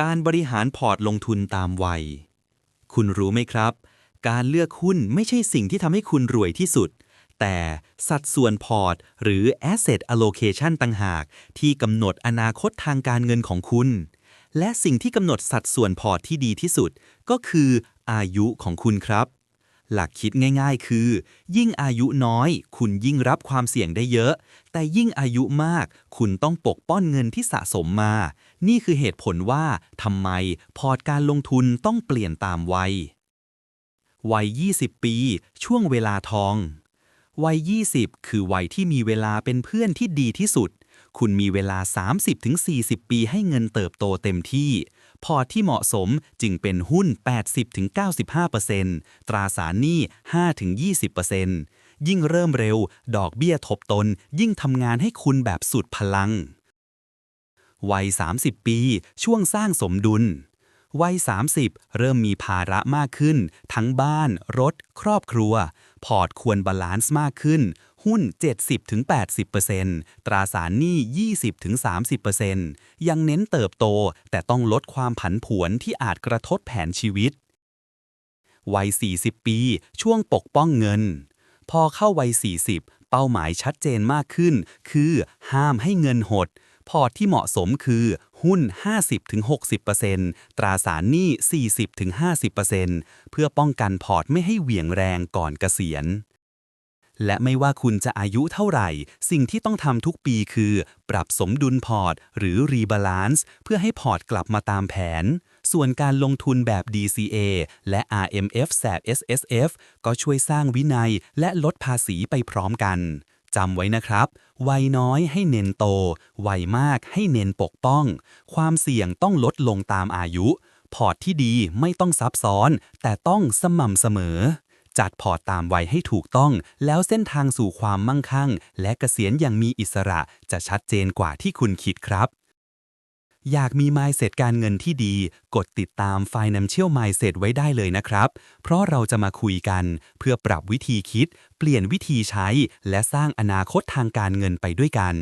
การบริหารพอร์ตลงทุนตามวัย คุณรู้ไหมครับ การเลือกหุ้นไม่ใช่สิ่งที่ทำให้คุณรวยที่สุด แต่สัดส่วนพอร์ต หรือ asset allocation ต่างหาก ที่กำหนดอนาคตทางการเงินของคุณ และสิ่งที่กำหนดสัดส่วนพอร์ตที่ดีที่สุด ก็คืออายุของคุณครับ หลักคิดง่ายๆ คือ ยิ่งอายุน้อย คุณยิ่งรับความเสี่ยงได้เยอะ แต่ยิ่งอายุมาก คุณต้องปกป้องเงินที่สะสมมา นี่คือเหตุผลว่าทำไมพอร์ตการลงทุนต้องเปลี่ยนตามวัย วัย 20 ปี ช่วงเวลาทอง วัย 20 คือวัยที่มีเวลาเป็นเพื่อนที่ดีที่สุด คุณมีเวลา 30-40 ปีให้เงินเติบโตเต็มที่ พอที่เหมาะสมจึงเป็นหุ้น 80-95%ตราสารหนี้ 5-20%ยิ่งเริ่มเร็ว ดอกเบี้ยทบตน ยิ่งทำงานให้คุณแบบสุดพลัง วัย 30 ปี ช่วงสร้างสมดุลวัย 30 เริ่มมีภาระมากขึ้น ทั้งบ้าน รถ ครอบครัว พอร์ตควรบาลานซ์มากขึ้น หุ้น 70-80%ตราสารหนี้ 20-30%ยังเน้นเติบโตแต่ต้องลดความผันผวนที่อาจกระทบแผนชีวิต วัย 40 ปี ช่วงปกป้องเงิน พอเข้าวัย 40 เป้าหมายชัดเจนมากขึ้น คือห้ามให้เงินหด พอที่เหมาะสมคือหุ้น 50-60%ตราสารหนี้ 40-50%เพื่อป้องกันพอร์ตไม่ให้เหวี่ยงแรงก่อนเกษียณ และไม่ว่าคุณจะอายุเท่าไหร่ สิ่งที่ต้องทำทุกปีคือ ปรับสมดุลพอร์ต หรือรีบาลานซ์เพื่อให้พอร์ตกลับมาตามแผน ส่วนการลงทุนแบบ DCA และ RMF แสบ SSF ก็ช่วยสร้างวินัยและลดภาษีไปพร้อมกันจำไว้นะครับ วัยน้อยให้เน้นโต วัยมากให้เน้นปกป้อง ความเสี่ยงต้องลดลงตามอายุ พอร์ตที่ดีไม่ต้องซับซ้อน แต่ต้องสม่ำเสมอ จัดพอร์ตตามวัยให้ถูกต้อง แล้วเส้นทางสู่ความมั่งคั่ง และเกษียณอย่างมีอิสระจะชัดเจนกว่าที่คุณคิดครับอยากมี mindset การเงินที่ดี กดติดตาม Financial Mindset ไว้ได้เลยนะครับ เพราะเราจะมาคุยกัน เพื่อปรับวิธีคิด เปลี่ยนวิธีใช้ และสร้างอนาคตทางการเงินไปด้วยกัน